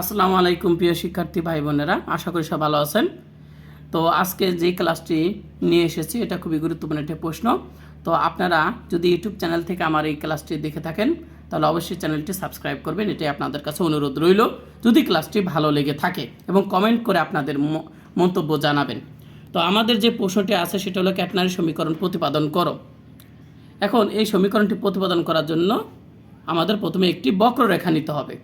আসসালামু আলাইকুম প্রিয় শিক্ষার্থী ভাই বোনেরা, আশা করি সব ভালো আছেন। তো আজকে যে ক্লাসটি নিয়ে এসেছি, এটা খুবই গুরুত্বপূর্ণ একটি প্রশ্ন। তো আপনারা যদি ইউটিউব চ্যানেল থেকে আমার এই ক্লাসটি দেখে থাকেন, তাহলে অবশ্যই চ্যানেলটি সাবস্ক্রাইব করবেন, এটাই আপনাদের কাছে অনুরোধ রইল। যদি ক্লাসটি ভালো লেগে থাকে এবং কমেন্ট করে আপনাদের মন্তব্য জানাবেন। তো আমাদের যে প্রশ্নটি আছে, সেটা হলো ক্যাটনারি সমীকরণ প্রতিপাদন করো। এখন এই সমীকরণটি প্রতিপাদন করার জন্য আমাদের প্রথমে একটি বক্ররেখা নিতে হবে।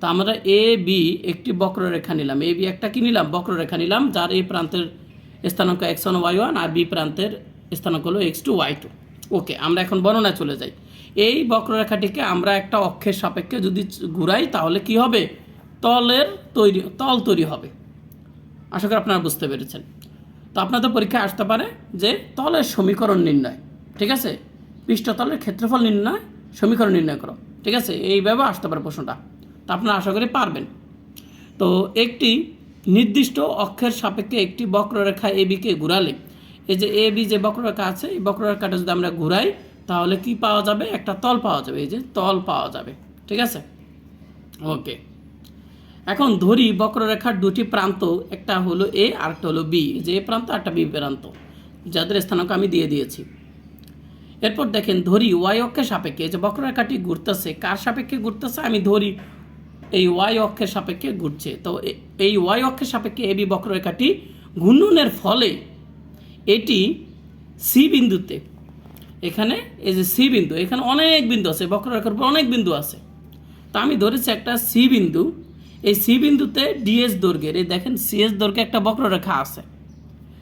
তো আমরা এ বি একটি বক্ররেখা নিলাম। এ বি একটা কি নিলাম? বক্ররেখা নিলাম, যার এই প্রান্তের স্থানাঙ্ক এক্স ওয়ান ওয়াই ওয়ান আর বি প্রান্তের স্থানাঙ্ক হলো X two Y two okay আমরা এখন বর্ণনায় চলে যাই। এই বক্ররেখাটিকে আমরা একটা অক্ষের সাপেক্ষে যদি ঘুরাই, তাহলে কি হবে? তলের তৈরি, তল তৈরি হবে। আশা করি আপনারা বুঝতে পেরেছেন। তো আপনাদের পরীক্ষায় আসতে পারে যে তলের সমীকরণ নির্ণয়, ঠিক আছে? পৃষ্ঠতলের ক্ষেত্রফল নির্ণয়, সমীকরণ নির্ণয় করো, ঠিক আছে? এইভাবে আসতে পারে প্রশ্নটা। তা আপনারা আশা করি পারবেন। তো একটি নির্দিষ্ট অক্ষের সাপেক্ষে একটি বক্ররেখা এ বিকে ঘুরালে, এই যে এ বি যে বক্ররেখা আছে, এই বক্ররেখাটা যদি আমরা ঘুরাই, তাহলে কি পাওয়া যাবে? একটা তল পাওয়া যাবে, এই যে তল পাওয়া যাবে, ঠিক আছে? ওকে। এখন ধরি বক্ররেখার দুটি প্রান্ত, একটা হলো এ আর একটা হলো বি যে এ প্রান্ত আর একটা বি প্রান্ত, যাদের স্থানাঙ্ক আমি দিয়ে দিয়েছি। এরপর দেখেন, ধরি ওয়াই অক্ষের সাপেক্ষে যে বক্ররেখাটি ঘুরতেছে, কার সাপেক্ষে ঘুরতেছে? আমি ধরি এই ওয়াই অক্ষের সাপেক্ষে ঘুরছে। তো এই ওয়াই অক্ষের সাপেক্ষে এবি বক্ররেখাটি ঘূর্ণনের ফলে এটি সি বিন্দুতে। এখানে এই যে সি বিন্দু, এখানে অনেক বিন্দু আছে, বক্ররেখার উপর অনেক বিন্দু আছে। তা আমি ধরেছি একটা সি বিন্দু, এই সি বিন্দুতে ডিএস দৈর্ঘ্যের, এই দেখেন সিএস দৈর্ঘ্যে একটা বক্ররেখা আছে।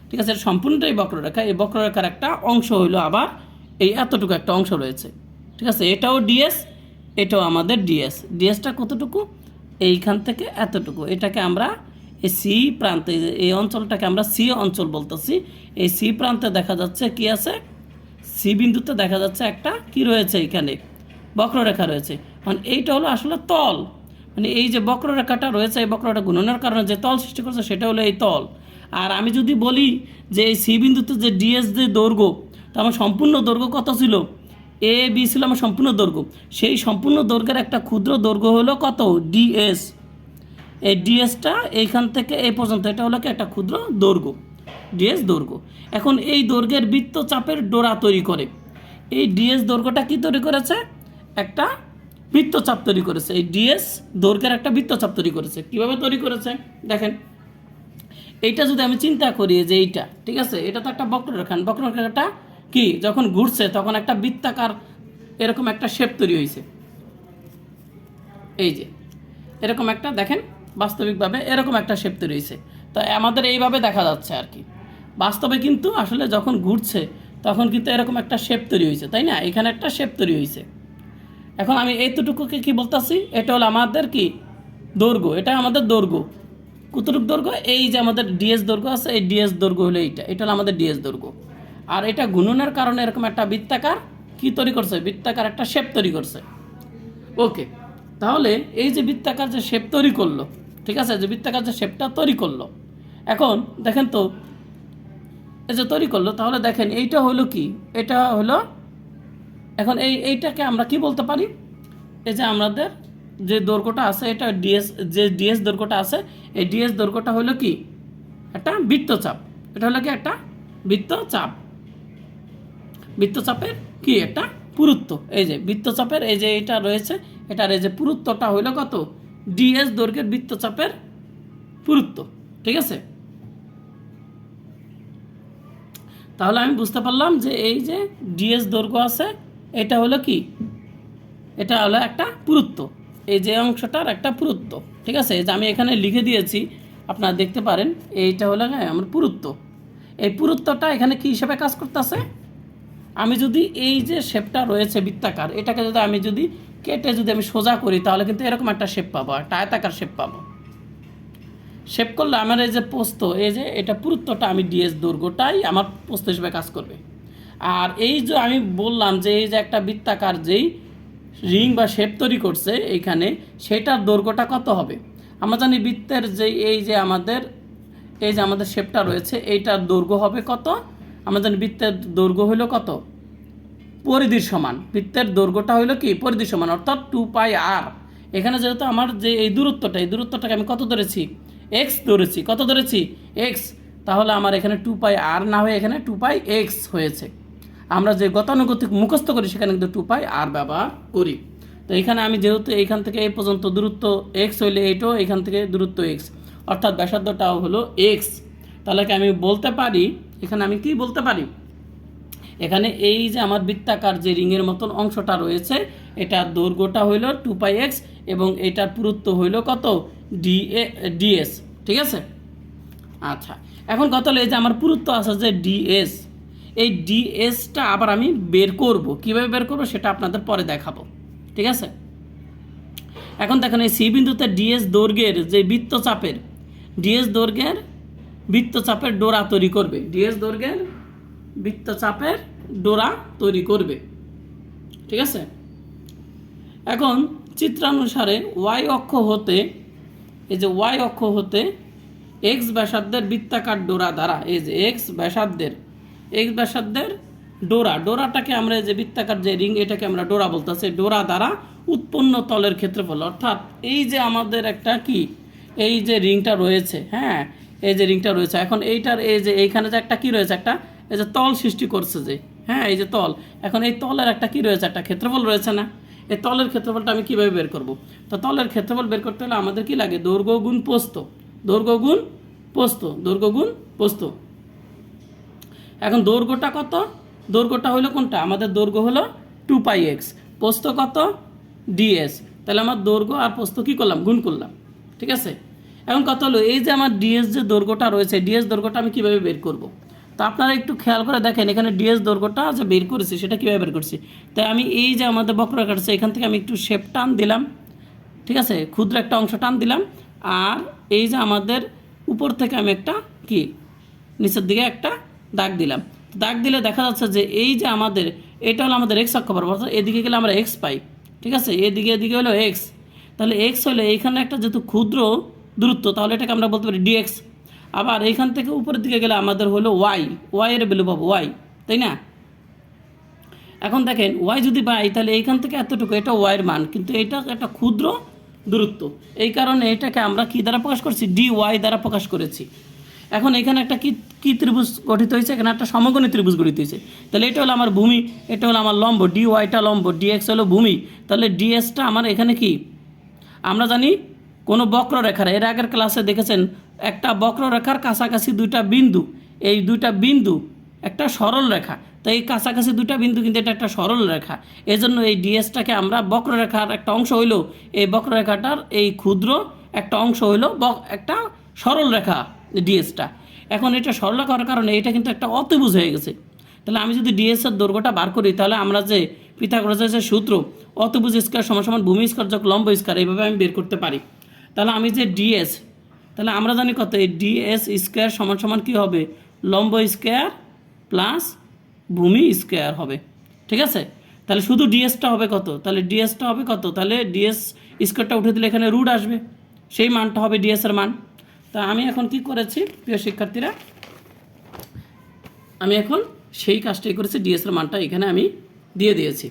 ঠিক আছে সম্পূর্ণটাই বক্ররেখা, এই বক্ররেখার একটা অংশ হইল আবার এই এতটুকু একটা অংশ রয়েছে। ঠিক আছে, এটাও ডিএস এটাও আমাদের ডিএস ডিএসটা কতটুকু? এইখান থেকে এতটুকু। এটাকে আমরা এই সি প্রান্তে, এই অঞ্চলটাকে আমরা সি অঞ্চল বলতেছি। এই সি প্রান্তে দেখা যাচ্ছে কি আছে? সি বিন্দুতে দেখা যাচ্ছে একটা কি রয়েছে এখানে? বক্ররেখা রয়েছে। মানে এইটা হলো আসলে তল। মানে এই যে বক্ররেখাটা রয়েছে, এই বক্ররেখা গুণনের কারণে যে তল সৃষ্টি করছে, সেটা হলো এই তল। আর আমি যদি বলি যে এই সি বিন্দুতে যে ডিএস যে দৈর্ঘ্য, তো আমার সম্পূর্ণ দৈর্ঘ্য কত ছিল? এ বি ছিল আমার সম্পূর্ণ দৈর্ঘ্য। সেই সম্পূর্ণ দৈর্ঘ্যের একটা ক্ষুদ্র দৈর্ঘ্য হলো কত? ডিএস এই ডিএসটা এইখান থেকে এই পর্যন্ত, এটা হলো কি একটা ক্ষুদ্র দৈর্ঘ্য। ডিএস দৈর্ঘ্য। এখন এই দৈর্ঘ্যের বৃত্তচাপের ডোরা তৈরি করে। এই ডিএস দৈর্ঘ্যটা কি তৈরি করেছে? একটা বৃত্তচাপ তৈরি করেছে। এই ডিএস দৈর্ঘ্যের একটা বৃত্তচাপ তৈরি করেছে। কীভাবে তৈরি করেছে? দেখেন, এইটা যদি আমি চিন্তা করি যে এইটা, ঠিক আছে? এটা তো একটা বক্ররেখা বক্ররেখাটা কি, যখন ঘুরছে, তখন একটা বৃত্তাকার এরকম একটা শেপ তৈরি হয়েছে। এই যে, এরকম একটা, দেখেন, বাস্তবিকভাবে এরকম একটা শেপ তৈরি হয়েছে। তো আমাদের এইভাবে দেখা যাচ্ছে আর কি। বাস্তবে কিন্তু আসলে যখন ঘুরছে, তখন কিন্তু এরকম একটা শেপ তৈরি হয়েছে, তাই না? এখানে একটা শেপ তৈরি হয়েছে। এখন আমি এইটুকুকে কি বলতেছি? এটা হলো আমাদের কি? দৈর্ঘ্য, এটা আমাদের দৈর্ঘ্য। কতটুক দৈর্ঘ্য? এই যে আমাদের ডিএস দৈর্ঘ্য আছে, এই ডিএস দৈর্ঘ্য হলো এইটা। এটা হলো আমাদের ডিএস দৈর্ঘ্য। আর এটা গুণনের কারণে এরকম একটা বৃত্তাকার কি তৈরি করছে? বৃত্তাকার একটা শেপ তৈরি করছে। ওকে তাহলে এই যে বৃত্তাকার যে শেপ তৈরি করল, ঠিক আছে? যে বৃত্তাকার যে শেপটা তৈরি করল, এখন দেখেন তো, এই যে তৈরি করল, তাহলে দেখেন এইটা হলো কি? এটা হলো, এখন এই, এইটাকে আমরা কি বলতে পারি? এই যে আমাদের যে দৈর্ঘ্যটা আছে, এটা ডিএস যে ডিএস দৈর্ঘ্যটা আছে, এই ডিএস দৈর্ঘ্যটা হলো কি? একটা বৃত্তচাপ। এটা হলো কি? একটা বৃত্তচাপ। বৃত্তচাপের কি একটা পুরুত্ব? এই যে বৃত্তচাপের এই যে এটা রয়েছে, এটার এই যে পুরুত্বটা হইল কত? ডিএস দৈর্ঘ্যের বৃত্তচাপের পুরুত্ব, ঠিক আছে? তাহলে আমি বুঝতে পারলাম যে এই যে ডিএস দৈর্ঘ্য আছে, এটা হলো কি? এটা হলো একটা পুরুত্ব। এই যে অংশটার একটা পুরুত্ব, ঠিক আছে? যে আমি এখানে লিখে দিয়েছি, আপনারা দেখতে পারেন, এইটা হলো আমার পুরুত্ব। এই পুরুত্বটা এখানে কি হিসাবে কাজ করতেছে? আমি যদি এই যে শেপটা রয়েছে বৃত্তাকার, এটাকে যদি আমি যদি কেটে যদি আমি সোজা করি, তাহলে কিন্তু এরকম একটা শেপ পাবো, একটা আয়তাকার শেপ পাবো। শেপ করলে আমার এই যে পোস্ত, এই যে এটা পুরুত্বটা আমি ডিএস দৈর্ঘ্যটাই আমার পোস্ত হিসেবে কাজ করবে। আর এই যে আমি বললাম যে এই যে একটা বৃত্তাকার যেই রিং বা শেপ তৈরি করছে এইখানে, সেটার দৈর্ঘ্যটা কত হবে? আমরা জানি বৃত্তের যে এই যে আমাদের, এই যে আমাদের শেপটা রয়েছে, এইটার দৈর্ঘ্য হবে কত? জানি বৃত্তের দৈর্ঘ্য হলো কত? পরিধির সমান। বৃত্তের দৈর্ঘ্যটা হলো কি? পরিধির সমান, অর্থাৎ টু পাই আর এখানে যেহেতু আমার যে এই দূরত্বটা, এই দূরত্বটাকে আমি কত ধরেছি? এক্স ধরেছি। কত ধরেছি? এক্স তাহলে আমার এখানে টু পাই আর না হয়ে এখানে টু পাই এক্স হয়েছে। আমরা যে গতানুগতিক মুখস্থ করি, সেখানে কিন্তু টু পাই আর ব্যবহার করি। তো এখানে আমি যেহেতু এইখান থেকে এই পর্যন্ত দূরত্ব এক্স হইলে এইটাও এখান থেকে দূরত্ব এক্স অর্থাৎ ব্যাসার্ধটাও হলো এক্স তাহলে কি আমি বলতে পারি? এখানে আমি কি বলতে পারি? এখানে এই যে আমার বৃত্তাকার যে রিংয়ের মতন অংশটা রয়েছে এটার দৈর্ঘ্যটা হইল টু পাই এক্স এবং এটার পুরুত্ব হইল কত? ডি এ ডিএস ঠিক আছে? আচ্ছা এখন কত হলো এই যে আমার পুরুত্ব আছে যে ডিএস এই ডিএসটা আবার আমি বের করব। কীভাবে বের করব সেটা আপনাদের পরে দেখাবো, ঠিক আছে? এখন দেখেন এই সি বিন্দুতে ডিএস দৈর্ঘ্যের যে বৃত্তচাপের ডিএস দৈর্ঘ্যের বৃত্তচাপের ডোরা তৈরি করবে। ডিএস দৈর্ঘ্যের বৃত্তচাপের ডোরা তৈরি করবে। ঠিক আছে? এখন চিত্রানুসারে ওয়াই অক্ষ হতে এই যে ওয়াই অক্ষ হতে এক্স ব্যাসার্ধের বৃত্তাকার ডোরা দ্বারা এই যে এক্স ব্যাসার্ধের এক্স ব্যাসার্ধের ডোরা ডোরাটাকে আমরা এই যে বৃত্তাকার যে রিং এটাকে আমরা ডোরা বলতেছি ডোরা দ্বারা উৎপন্ন তলের ক্ষেত্রফল। অর্থাৎ এই যে আমাদের একটা কি এই যে রিংটা রয়েছে হ্যাঁ এই যে রিংটা রয়েছে। এখন এইটার এই যে এইখানে যে একটা কি রয়েছে একটা? এই যে তল সৃষ্টি করছে যে। হ্যাঁ এই যে তল। এখন এই তলের একটা কি রয়েছে? একটা ক্ষেত্রফল রয়েছে না। এই তলের ক্ষেত্রফলটা আমি কীভাবে বের করব? তো তলের ক্ষেত্রফল বের করতে হলে আমাদের কি লাগে? দৈর্ঘ্য গুণ পোস্ত। দৈর্ঘ্য গুণ পোস্ত। দৈর্ঘ্য গুণ পোস্ত। এখন দৈর্ঘ্যটা কত? দৈর্ঘ্যটা হলো কোনটা? আমাদের দৈর্ঘ্য হলো টু পাই এক্স পোস্ত কত? ডিএস তাহলে আমার দৈর্ঘ্য আর পোস্ত কী করলাম? গুণ করলাম। ঠিক আছে? এখন কত হলো, এই যে আমার ডিএস যে দৈর্ঘ্যটা রয়েছে ডিএস দৈর্ঘ্যটা আমি কীভাবে বের করব? তো আপনারা একটু খেয়াল করে দেখেন, এখানে ডিএস দৈর্ঘ্যটা যে বের করেছি, সেটা কীভাবে বের করছি? তাই আমি এই যে আমাদের বক্ররেখা আছে এখান থেকে আমি একটু শেপ টান দিলাম, ঠিক আছে? ক্ষুদ্র একটা অংশ টান দিলাম, আর এই যে আমাদের উপর থেকে আমি একটা কি, নিচের দিকে একটা দাগ দিলাম। দাগ দিলে দেখা যাচ্ছে যে এই যে আমাদের, এটা হলো আমাদের এক্স অক্ষ বরাবর, অর্থাৎ এদিকে গেলে আমরা এক্স পাই, ঠিক আছে? এদিকে এদিকে হলো এক্স তাহলে এক্স হলে এইখানে একটা যেহেতু ক্ষুদ্র দূরত্ব, তাহলে এটাকে আমরা বলতে পারি ডিএক্স আবার এইখান থেকে উপরের দিকে গেলে আমাদের হলো ওয়াই ওয়াই এর ভ্যালু পাবো ওয়াই তাই না? এখন দেখেন ওয়াই যদি পাই, তাহলে এইখান থেকে এতটুকু, এটা ওয়াইয়ের মান, কিন্তু এটা একটা ক্ষুদ্র দূরত্ব। এই কারণে এটাকে আমরা কি দ্বারা প্রকাশ করছি? ডি ওয়াই দ্বারা প্রকাশ করেছি। এখন এখানে একটা কি কি ত্রিভুজ গঠিত হয়েছে? এখানে একটা সমগণী ত্রিভুজ গঠিত হয়েছে। তাহলে এটা হলো আমার ভূমি, এটা হলো আমার লম্ব ডি ওয়াইটা লম্ব ডিএক্স হলো ভূমি। তাহলে ডিএসটা আমার এখানে কি? আমরা জানি কোনো বক্ররেখার এর আগের ক্লাসে দেখেছেন, একটা বক্ররেখার কাছাকাছি দুইটা বিন্দু। এই দুইটা বিন্দু একটা সরল রেখা। তো এই কাছাকাছি দুইটা বিন্দু কিন্তু এটা একটা সরল রেখা। এজন্য এই ডিএসটাকে আমরা বক্ররেখার একটা অংশ হইল এই বক্ররেখাটার এই ক্ষুদ্র একটা অংশ হইল একটা সরল রেখা ডিএসটা। এখন এটা সরল রেখা হওয়ার কারণে এটা কিন্তু একটা অতিভুজ হয়ে গেছে। তাহলে আমি যদি ডিএসের দৈর্ঘ্যটা বার করি, তাহলে আমরা যে পিথাগোরাসের সূত্র, অতিভুজ স্কয়ার সমান সমান ভূমি স্কয়ার যোগ লম্ব স্কয়ার, এইভাবে আমি বের করতে পারি। তাহলে আমি যে ডিএস তাহলে আমরা জানি কত? এই ডিএস স্কোয়ার সমান সমান কী হবে? লম্ব স্কোয়ার প্লাস ভূমি স্কোয়ার হবে। ঠিক আছে? তাহলে শুধু ডিএসটা হবে কত? তাহলে ডিএসটা হবে কত? তাহলে ডিএস স্কোয়ারটা উঠে দিলে এখানে রুট আসবে। সেই মানটা হবে ডিএস এর মান। তা আমি এখন কি করেছি? প্রিয় শিক্ষার্থীরা, আমি এখন সেই কাজটাই করেছি ডিএস এর মানটা এখানে আমি দিয়ে দিয়েছি।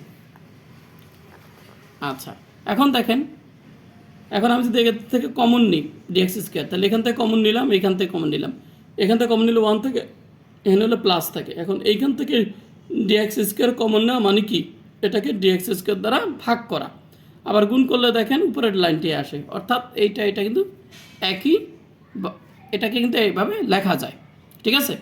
আচ্ছা এখন দেখেন এখন আমি যদি এখান থেকে কমন নিই ডিএক্স স্কোয়ার তাহলে এখান থেকে কমন নিলাম, এখান থেকে কমন নিলাম। এখান থেকে কমন নিলে ওয়ান থেকে, এখানে হলো প্লাস থাকে। এখন এইখান থেকে ডিএক্স স্কোয়ার কমন নেওয়া মানে কি? এটাকে ডিএক্স স্কোয়ার দ্বারা ভাগ করা। আবার গুণ করলে দেখেন, উপরের লাইনটি আসে। অর্থাৎ এইটা, এটা কিন্তু একই এটাকে কিন্তু এইভাবে লেখা যায়। ঠিক আছে?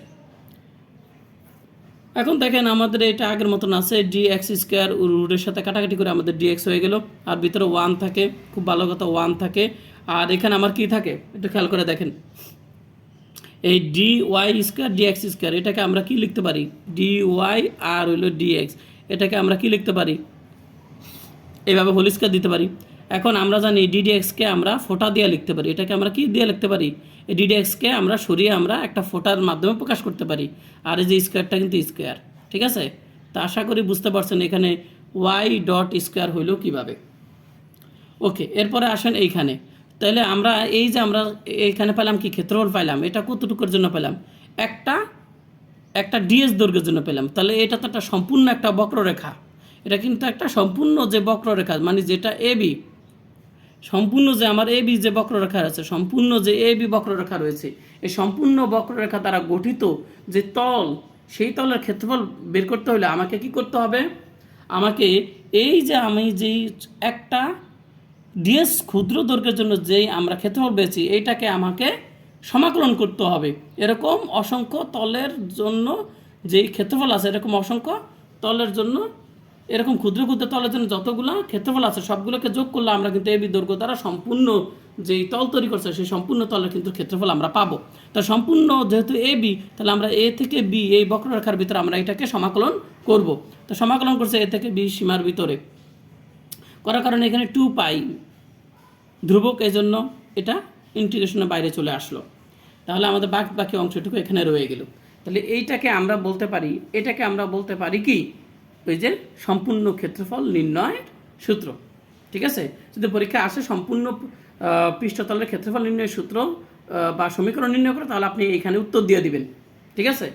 এখন দেখেন আমাদের এটা আগের মতন আছে ডি এক্স স্কোয়ার রুটের সাথে কাটাকাটি করে আমাদের ডিএক্স হয়ে গেল। আর ভিতরে ওয়ান থাকে, খুব ভালো কথা ওয়ান থাকে। আর এখানে আমার কি থাকে? একটু খেয়াল করে দেখেন। এই D Y square DX square এটাকে আমরা কি লিখতে পারি? ডি ওয়াই আর হইল ডিএক্স এটাকে আমরা কি লিখতে পারি? এইভাবে হোল স্কোয়ার দিতে পারি। এখন আমরা জানি ডিডিএক্সকে আমরা ফোটা দিয়ে লিখতে পারি। এটাকে আমরা কি দিয়ে লিখতে পারি? এই ডিডিএক্সকে আমরা সরিয়ে আমরা একটা ফোটার মাধ্যমে প্রকাশ করতে পারি। আর এই যে স্কোয়ারটা কিন্তু স্কোয়ার, ঠিক আছে? তা আশা করি বুঝতে পারছেন এখানে ওয়াই ডট স্কোয়ার হইল কীভাবে। ওকে, এরপরে আসেন এইখানে। তাহলে আমরা এই যে আমরা এইখানে পেলাম কি ক্ষেত্রফল পাইলাম, এটা কতটুকুর জন্য পেলাম? একটা একটা ডিএস দৈর্ঘ্যের জন্য পেলাম। তাহলে এটা তো একটা সম্পূর্ণ একটা বক্ররেখা। এটা কিন্তু একটা সম্পূর্ণ যে বক্ররেখা মানে যেটা এবি সম্পূর্ণ যে আমার এ বি যে বক্ররেখা আছে সম্পূর্ণ যে এ বি বক্ররেখা রয়েছে, এই সম্পূর্ণ বক্ররেখা দ্বারা গঠিত যে তল, সেই তলের ক্ষেত্রফল বের করতে হলে আমাকে কি করতে হবে? আমাকে এই যে আমি যেই একটা ডিএস ক্ষুদ্র দৈর্ঘ্যের জন্য যেই আমরা ক্ষেত্রফল পেয়েছি, এইটাকে আমাকে সমাকলন করতে হবে। এরকম অসংখ্য তলের জন্য যেই ক্ষেত্রফল আছে, এরকম অসংখ্য তলের জন্য এরকম ক্ষুদ্র ক্ষুদ্র তলের জন্য যতগুলো ক্ষেত্রফল আছে, সবগুলোকে যোগ করলে আমরা কিন্তু এবি দৈর্ঘ্য দ্বারা সম্পূর্ণ যেই তল তৈরি করছে, সেই সম্পূর্ণ তলের কিন্তু ক্ষেত্রফল আমরা পাবো। তা সম্পূর্ণ যেহেতু এ, বি, তাহলে আমরা এ থেকে বি, এই বক্ররেখার ভিতরে আমরা এটাকে সমাকলন করব। তো সমাকলন করছে এ থেকে বি সীমার ভিতরে। করার কারণে এখানে টু পাই ধ্রুবক এই জন্য এটা ইন্টিগ্রেশনের বাইরে চলে আসলো। তাহলে আমাদের বাকি বাকি অংশটুকু এখানে রয়ে গেল। তাহলে এইটাকে আমরা বলতে পারি, এটাকে আমরা বলতে পারি কি? যে সম্পূর্ণ ক্ষেত্রফল নির্ণয়ের সূত্র, ঠিক আছে? যদি পরীক্ষা আসে সম্পূর্ণ পৃষ্ঠতলের ক্ষেত্রফল নির্ণয়ের সূত্র বা সমীকরণ নির্ণয় করে, তাহলে আপনি এখানে উত্তর দিয়ে দিবেন, ঠিক আছে?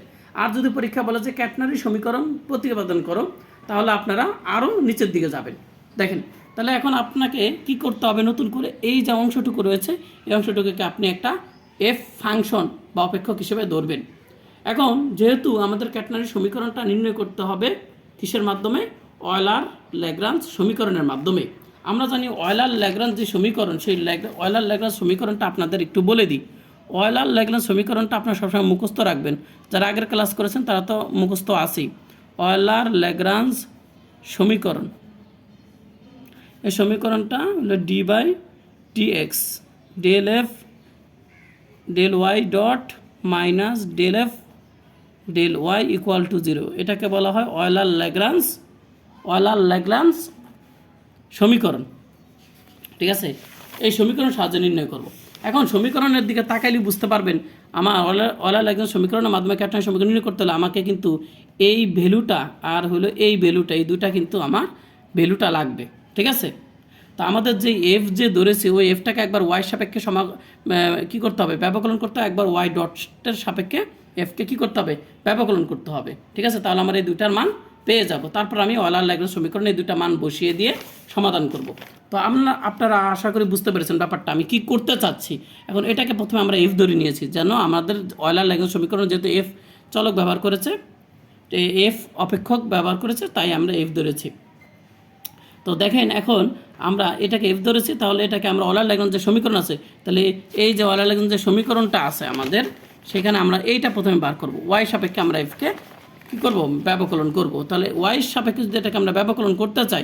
আর যদি পরীক্ষা বলে যে ক্যাটনারি সমীকরণ প্রতিপাদন করো, তাহলে আপনারা আরও নিচের দিকে যাবেন। দেখেন, তাহলে এখন আপনাকে কি করতে হবে নতুন করে? এই যে অংশটুকু রয়েছে, এই অংশটুকুকে আপনি একটা এফ ফাংশন বা অপেক্ষক হিসেবে ধরবেন। এখন যেহেতু আমাদের ক্যাটনারি সমীকরণটা নির্ণয় করতে হবে কিসের মাধ্যমে? অয়লার ল্যাগ্রান্স সমীকরণের মাধ্যমে। আমরা জানি অয়লার ল্যাগ্রান্স যে সমীকরণ, সেই অয়লার ল্যাগ্রান্স সমীকরণটা আপনাদের একটু বলে দিই। অয়লার ল্যাগ্রান্স সমীকরণটা আপনারা সবসময় মুখস্থ রাখবেন। যারা আগের ক্লাস করেছেন, তারা তো মুখস্থ আছেই। অয়লার ল্যাগ্রান্স সমীকরণ। এই সমীকরণটা হলো D by T X del F del Y dot minus del F del Y equal to zero এটাকে বলা হয় অয়লার ল্যাগ্রান্স অয়লার ল্যাগ্রান্স সমীকরণ। ঠিক আছে? এই সমীকরণ সাহায্যে নির্ণয় করব। এখন সমীকরণের দিকে তাকাইলে বুঝতে পারবেন, আমার অয়লার ল্যাগ্রান্স সমীকরণের মাধ্যমে ক্যাপ্টেন সমীকরণ নির্ণয় করতে হলে আমাকে কিন্তু এই ভ্যালুটা আর হলো এই ভ্যালুটা, এই দুটা কিন্তু আমার ভ্যালুটা লাগবে। ঠিক আছে? তো আমাদের যে এফ যে ধরেছে, ওই এফটাকে একবার ওয়াই সাপেক্ষে সমা কী করতে হবে? ব্যবকলন করতে একবার ওয়াই ডটের সাপেক্ষে এফকে কী করতে হবে? ব্যবকলন করতে হবে। ঠিক আছে? তাহলে আমার এই দুইটার মান পেয়ে যাব। তারপর আমি অয়লার ল্যাগ্রান্স সমীকরণে এই দুইটা মান বসিয়ে দিয়ে সমাধান করব। তো আমরা, আপনারা আশা করি বুঝতে পেরেছেন ব্যাপারটা। আমি কি করতে চাচ্ছি? এখন এটাকে প্রথমে আমরা এফ ধরে নিয়েছি, যেন আমাদের অয়লার ল্যাগ্রান্স সমীকরণ যেহেতু এফ চলক ব্যবহার করেছে এফ অপেক্ষক ব্যবহার করেছে, তাই আমরা এফ ধরেছি। তো দেখেন এখন আমরা এটাকে এফ ধরেছি, তাহলে এটাকে আমরা অলার ল্যাগ্রাঞ্জ যে সমীকরণ আছে। তাহলে এই যে অলার ল্যাগ্রাঞ্জ যে সমীকরণটা আছে আমাদের সেখানে আমরা এইটা প্রথমে বার করব। ওয়াই সাপেক্ষে আমরা এফকে কী করব? ব্যবকলন করব। তাহলে ওয়াই সাপেক্ষে যদি এটাকে আমরা ব্যবকলন করতে চাই,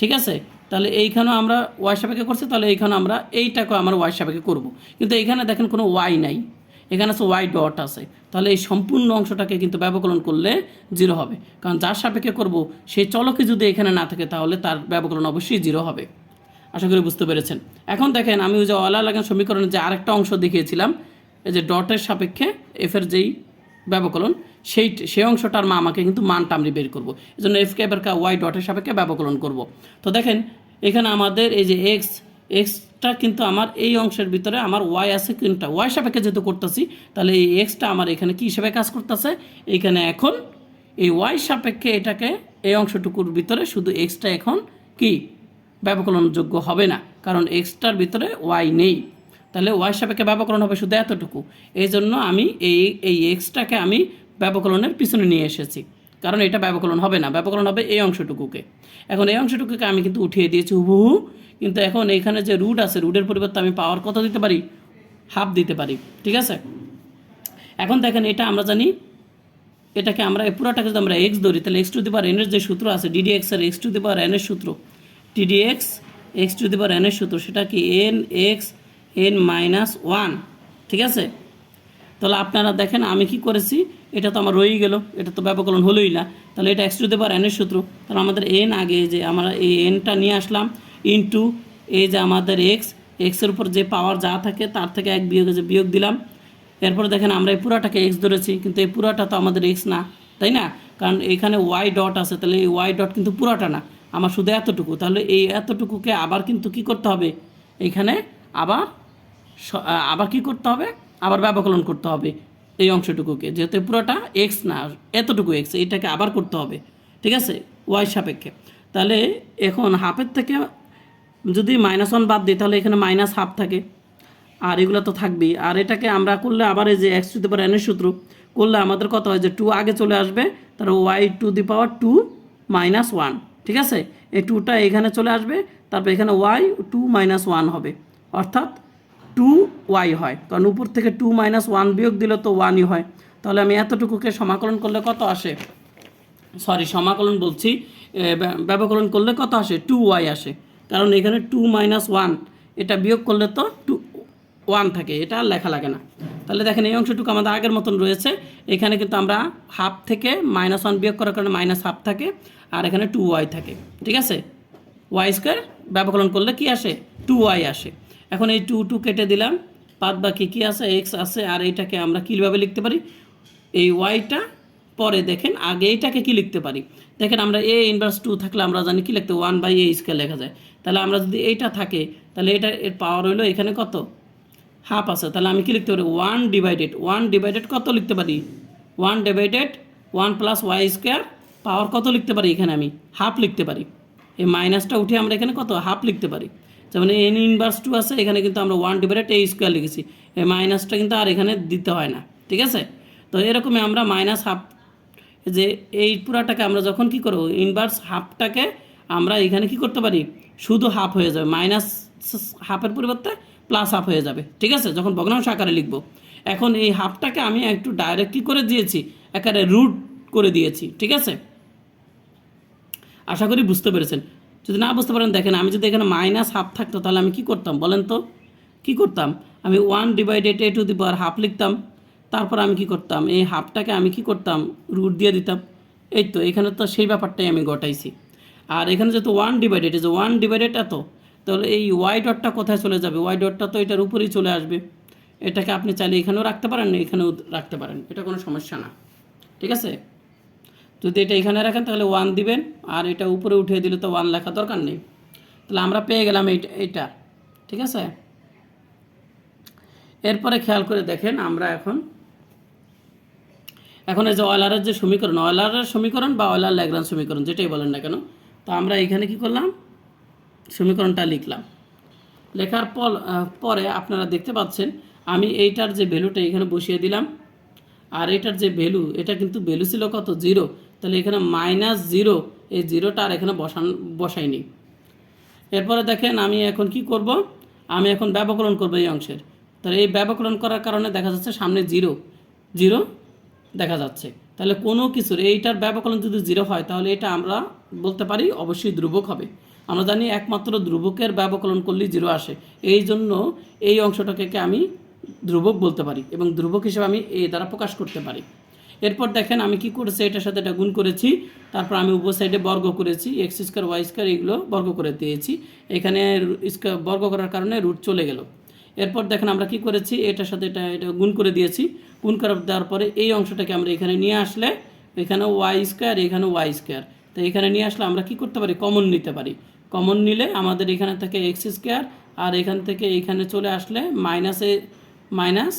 ঠিক আছে? তাহলে এইখানেও আমরা ওয়াই সাপেক্ষে করছি, তাহলে এইখানে আমরা এইটাকে আমরা ওয়াই সাপেক্ষে করব। কিন্তু এইখানে দেখেন কোনো ওয়াই নাই। এখানে আছে ওয়াই ডট আছে। তাহলে এই সম্পূর্ণ অংশটাকে কিন্তু ব্যবকলন করলে জিরো হবে। কারণ যার সাপেক্ষে করব সেই চলকে যদি এখানে না থাকে, তাহলে তার ব্যবকলন অবশ্যই জিরো হবে। আশা করি বুঝতে পেরেছেন। এখন দেখেন, আমি ওই যে অলা লাগান সমীকরণের যে আরেকটা অংশ দেখিয়েছিলাম এই যে ডটের সাপেক্ষে এফের যেই ব্যবকলন, সেই সেই অংশটার মা আমাকে কিন্তু মানটা আমি বের করব। এই জন্য এফকে এবার ওয়াই ডটের সাপেক্ষে ব্যবকলন করব। তো দেখেন, এখানে আমাদের এই যে এক্স এক্সটা কিন্তু আমার এই অংশের ভিতরে আমার ওয়াই আছে কোনটা? ওয়াই সাপেক্ষে যেহেতু করতেছি, তাহলে এই এক্সটা আমার এখানে কী হিসেবে কাজ করতেছে? এখানে এখন এই ওয়াই সাপেক্ষে এটাকে এই অংশটুকুর ভিতরে শুধু এক্সটা এখন কি? ব্যবকলনযোগ্য হবে না, কারণ এক্সটার ভিতরে ওয়াই নেই। তাহলে ওয়াই সাপেক্ষে ব্যবকলন হবে শুধু এতটুকু। এই জন্য আমি এই এই এক্সটাকে আমি ব্যবকলনের পিছনে নিয়ে এসেছি। কারণ এটা ব্যবকলন হবে না, ব্যবকলন হবে এই অংশটুকুকে। এখন এই অংশটুকুকে আমি কিন্তু উঠিয়ে দিয়েছি হুবহু। কিন্তু এখন এখানে যে রুট আছে রুটের পরিবর্তে আমি পাওয়ার কত দিতে পারি? হাফ দিতে পারি, ঠিক আছে? এখন দেখেন এটা আমরা জানি, এটাকে আমরা, এই পুরোটাকে যদি আমরা এক্স ধরি, তাহলে এক্স টু দি পাওয়ার এনের যে সূত্র আছে ডিডি এক্সের এক্স টু দি পাওয়ার এনের সূত্র। DD X X to the power এনের সূত্র, সেটা কি N X N minus one, ঠিক আছে? তাহলে আপনারা দেখেন, আমি কি করেছি? এটা তো আমার রয়েই গেল, এটা তো ব্যবকলন হলোই না। তাহলে এটা এক্স টু দি পাওয়ার এনের সূত্র। তাহলে আমাদের এন আগে যে আমরা এই এনটা নিয়ে আসলাম ইনটু এই যে আমাদের এক্স এক্সের উপর যে পাওয়ার যা থাকে, তার থেকে এক বিয়োগ যে বিয়োগ দিলাম। এরপরে দেখেন, আমরা এই পুরাটাকে এক্স ধরেছি, কিন্তু এই পুরাটা তো আমাদের এক্স না, তাই না? কারণ এখানে ওয়াই ডট আছে, তাহলে এই ওয়াই ডট কিন্তু পুরাটা না। আমার শুধু এতটুকু। তাহলে এই এতটুকুকে আবার কিন্তু কি করতে হবে? এখানে আবার আবার কি করতে হবে? আবার ব্যবকলন করতে হবে এই অংশটুকুকে। যেহেতু পুরোটা এক্স না, এতটুকু এক্স এটাকে আবার করতে হবে। ঠিক আছে? ওয়াই সাপেক্ষে। তাহলে এখন হাফের থেকে যদি মাইনাস ওয়ান বাদ দিই, তাহলে এখানে মাইনাস হাফ থাকে। আর এগুলো তো থাকবেই। আর এটাকে আমরা করলে আবার এই যে এক্স টু দি পাওয়ার এনের সূত্র করলে আমাদের কত হয়? যে টু আগে চলে আসবে তার Y to the power two minus one ঠিক আছে? এই টুটা এখানে চলে আসবে, তারপর এখানে ওয়াই টু মাইনাস ওয়ান হবে। অর্থাৎ টু ওয়াই হয়। কারণ উপর থেকে টু মাইনাস ওয়ান বিয়োগ দিলে তো ওয়ানই হয়। তাহলে আমি এতটুকুকে সমাকলন করলে কত আসে? সরি সমাকলন বলছি ব্যবকলন করলে কত আসে? টু ওয়াই আসে। কারণ এখানে টু মাইনাস ওয়ান এটা বিয়োগ করলে তো টু ওয়ান থাকে। এটা আর লেখা লাগে না। তাহলে দেখেন এই অংশটুকু আমাদের আগের মতন রয়েছে। এখানে কিন্তু আমরা হাফ থেকে মাইনাস ওয়ান বিয়োগ করার কারণে মাইনাস হাফ থাকে, আর এখানে টু ওয়াই থাকে। ঠিক আছে? ওয়াই স্কোয়ার ব্যবকলন করলে কি আসে? টু ওয়াই আসে। এখন এই টু টু কেটে দিলাম। বাদ বাকি কী আছে? এক্স আছে, আর এইটাকে আমরা কীভাবে লিখতে পারি? এই ওয়াইটা পরে দেখেন, আগে এইটাকে কি লিখতে পারি? দেখেন আমরা এ ইনভার্স টু থাকলে আমরা জানি কি লিখতে ওয়ান বাই এ স্কোয়ার লেখা যায়। তাহলে আমরা যদি এইটা থাকে, তাহলে এটা এর পাওয়ার হইল এখানে কত? হাফ আছে। তাহলে আমি কি লিখতে পারি? ওয়ান ডিভাইডেড ওয়ান ডিভাইডেড কত লিখতে পারি? One divided one plus Y square power কত লিখতে পারি এখানে আমি? হাফ লিখতে পারি। এই মাইনাসটা উঠে আমরা এখানে কত? হাফ লিখতে পারি। যেমন এন ইনভার্স টু আছে, এখানে কিন্তু আমরা ওয়ান ডিভাইডেড এ স্কোয়ার লিখেছি। এই মাইনাসটা কিন্তু আর এখানে দিতে হয় না, ঠিক আছে? তো এরকমই আমরা মাইনাস হাফ যে এই পুরাটাকে আমরা যখন কি করব? ইনভার্স হাফটাকে আমরা এখানে কি করতে পারি? শুধু হাফ হয়ে যাবে। মাইনাস হাফের পরিবর্তে প্লাস হাফ হয়ে যাবে, ঠিক আছে? যখন ভগ্নাংশ আকারে লিখব। এখন এই হাফটাকে আমি একটু ডাইরেক্ট কি করে দিয়েছি একারে রুট করে দিয়েছি, ঠিক আছে? আশা করি বুঝতে পেরেছেন। যদি না বুঝতে পারেন, দেখেন আমি যদি এখানে মাইনাস হাফ থাকতো, তাহলে আমি কি করতাম বলেন তো? কি করতাম? আমি one divided A to the power half লিখতাম। তারপর আমি কি করতাম? এই হাফটাকে আমি কি করতাম? রুট দিয়ে দিতাম। এই তো, এখানে তো সেই ব্যাপারটাই আমি ঘটাইছি। আর এখানে যেহেতু ওয়ান ডিভাইডেড যে ওয়ান ডিভাইডেড এত, তাহলে এই ওয়াই ডটটা কোথায় চলে যাবে? ওয়াই ডটটা তো এটার উপরেই চলে আসবে। এটাকে আপনি চাইলে এখানেও রাখতে পারেন, এখানেও রাখতে পারেন। এটা কোনো সমস্যা না। ঠিক আছে? যদি এটা এখানে রাখেন তাহলে ওয়ান দিবেন, আর এটা উপরে উঠিয়ে দিলে তো ওয়ান লেখা দরকার নেই। তাহলে আমরা পেয়ে গেলাম এইটা, ঠিক আছে? এরপরে খেয়াল করে দেখেন আমরা এখন এখন এই যে অয়লারের যে সমীকরণ অয়লারের সমীকরণ বা অয়লার ল্যাগ্রান সমীকরণ, যেটাই বলেন না কেন, তো আমরা এখানে কি করলাম? সমীকরণটা লিখলাম। লেখার পর পরে আপনারা দেখতে পাচ্ছেন, আমি এইটার যে ভ্যালুটা এখানে বসিয়ে দিলাম, আর এটার যে ভ্যালু এটা কিন্তু ভ্যালু ছিল কত? জিরো তাহলে এখানে মাইনাস জিরো এই জিরোটা আর এখানে বসান, বসাইনি। এরপরে দেখেন আমি এখন কি করব? আমি এখন ব্যবকরণ করব এই অংশের। তাহলে এই ব্যবকরণ করার কারণে দেখা যাচ্ছে সামনে জিরো জিরো দেখা যাচ্ছে। তাহলে কোনো কিছুর, এইটার ব্যবকলন যদি জিরো হয়, তাহলে এটা আমরা বলতে পারি অবশ্যই ধ্রুবক হবে। আমরা জানি একমাত্র ধ্রুবকের ব্যবকলন করলেই জিরো আসে। এই জন্য এই অংশটাকে আমি ধ্রুবক বলতে পারি এবং ধ্রুবক হিসেবে আমি এ দ্বারা প্রকাশ করতে পারি। এরপর দেখেন আমি কি করেছি, এটার সাথে এটা গুণ করেছি, তারপর আমি উপর সাইডে বর্গ করেছি এক্স স্কোয়ার ওয়াই স্কোয়ার এগুলো বর্গ করে দিয়েছি, এখানে স্কোয়ার বর্গ করার কারণে রুট চলে গেল। এরপর দেখেন আমরা কি করেছি, এটার সাথে এটা এটা গুণ করে দিয়েছি, গুণ করে দেওয়ার পরে এই অংশটাকে আমরা এখানে নিয়ে আসলে, এখানে ওয়াই স্কোয়ার এখানে ওয়াই স্কোয়ার তো এখানে নিয়ে আসলে আমরা কি করতে পারি কমন নিতে পারি। কমন নিলে আমাদের এখানে থেকে এক্স স্কোয়ার আর এখান থেকে এখানে চলে আসলে মাইনাসে মাইনাস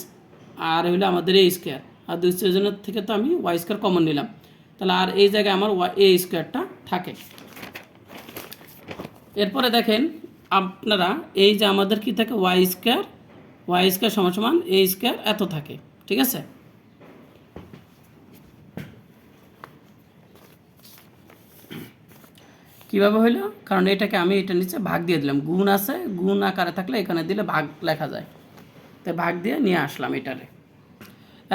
আর হইল আমাদের এ স্কোয়ার আর দুই জনের থেকে তো আমি ওয়াই স্কোয়ার কমন নিলাম। তাহলে আর এই জায়গায় আমার ওয়াই এ স্কোয়ারটা থাকে। এরপরে দেখেন, আপনারা এই যে আমাদের কি থাকে? ওয়াই স্কোয়ার ওয়াই স্কোয়ার সমান সমান এ স্কোয়ার এত থাকে, ঠিক আছে? কীভাবে হইল? কারণ এটাকে আমি এটা নিচে ভাগ দিয়ে দিলাম। গুণ আছে, গুণ আকারে থাকলে এখানে দিলে ভাগ লেখা যায়। তাই ভাগ দিয়ে নিয়ে আসলাম এটারে।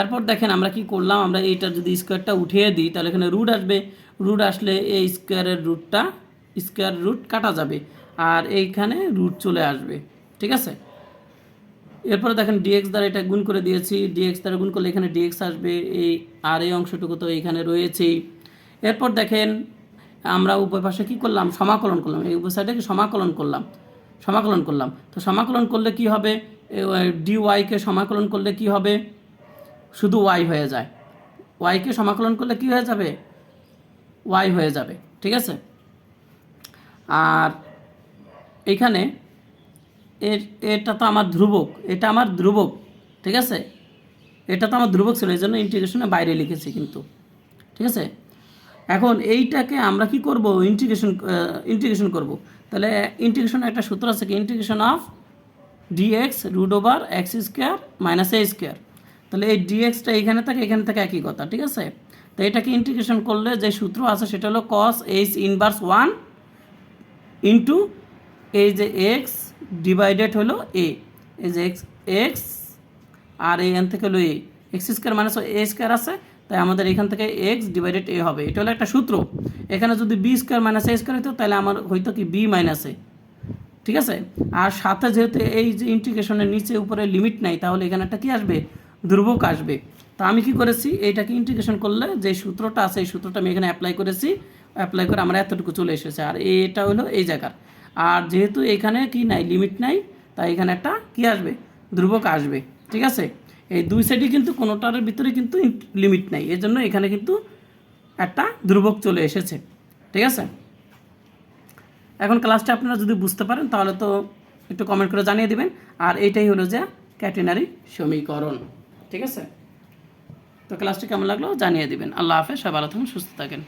এরপর দেখেন আমরা কি করলাম? আমরা এইটার যদি স্কোয়ারটা উঠিয়ে দিই, তাহলে এখানে রুট আসবে। রুট আসলে এই স্কোয়ারের রুটটা স্কোয়ার রুট কাটা যাবে। আর এইখানে রুট চলে আসবে। ঠিক আছে? এরপরে দেখেন ডিএক্স দ্বারা এটা গুণ করে দিয়েছি। ডিএক্স দ্বারা গুণ করলে এখানে ডিএক্স আসবে। এই আর এই অংশটুকু তো এইখানে রয়েছেই। এরপর দেখেন আমরা উভয় পাশে কী করলাম? সমাকলন করলাম। এই উভয় সাইডে সমাকলন করলাম। সমাকলন করলাম। তো সমাকলন করলে কি হবে? ডি ওয়াইকে সমাকলন করলে কি হবে? শুধু ওয়াই হয়ে যায়। ওয়াইকে সমাকলন করলে কি হয়ে যাবে? ওয়াই হয়ে যাবে, ঠিক আছে? আর এইখানে এর, এটা তো আমার ধ্রুবক, এটা আমার ধ্রুবক, ঠিক আছে? এটা তো আমার ধ্রুবক ছিল এই জন্য ইন্টিগ্রেশনে বাইরে লিখেছি কিন্তু, ঠিক আছে? এখন এইটাকে আমরা কি করব? ইন্টিগ্রেশন ইন্টিগ্রেশন করব। তাহলে ইন্টিগ্রেশনের একটা সূত্র আছে কি? Integration of DX root over X square minus A square তাহলে এই ডিএক্সটা এখানে থাকে এখানে থাকে একই কথা, ঠিক আছে? তো এটাকে ইন্টিগ্রেশন করলে যে সূত্র আছে সেটা হলো cos H inverse one into এই যে এক্স ডিভাইডেড হলো এ এই যে এক্স এক্স আর এখান থেকে হলো A X square minus A square আছে, তাই আমাদের এখান থেকে এক্স ডিভাইডেড এ হবে। এটা হলো একটা সূত্র। এখানে যদি B square minus A square হতো তাহলে আমার হয়তো কি বি মাইনাস এ ঠিক আছে? আর সাথে যেহেতু এই যে ইন্টিগ্রেশনের নিচে উপরে লিমিট নাই, তাহলে এখানে একটা কি আসবে? ধ্রুবক আসবে। তা আমি কি করেছি? এইটাকে ইন্টিগ্রেশন করলে যে সূত্রটা আছে, এই সূত্রটা আমি এখানে অ্যাপ্লাই করেছি। অ্যাপ্লাই করে আমার এতটুকু চলে এসেছে। আর এটা হলো এই জায়গার। আর যেহেতু এখানে কি নাই লিমিট নাই, তাই এখানে একটা কি আসবে? ধ্রুবক আসবে। ঠিক আছে? এই দুই সাইডে কিন্তু কোনোটার ভিতরে কিন্তু লিমিট নাই। এর জন্য এখানে কিন্তু একটা ধ্রুবক চলে এসেছে। ঠিক আছে? এখন ক্লাসটা আপনারা যদি বুঝতে পারেন, তাহলে তো একটু কমেন্ট করে জানিয়ে দিবেন। আর এইটাই হলো যে ক্যাটেনারি সমীকরণ। ঠিক আছে? তো ক্লাসটি কেমন লাগল? জানিয়ে দিবেন। আল্লাহ হাফেজ, সবাই ভালো থাকুন, সুস্থ থাকেন।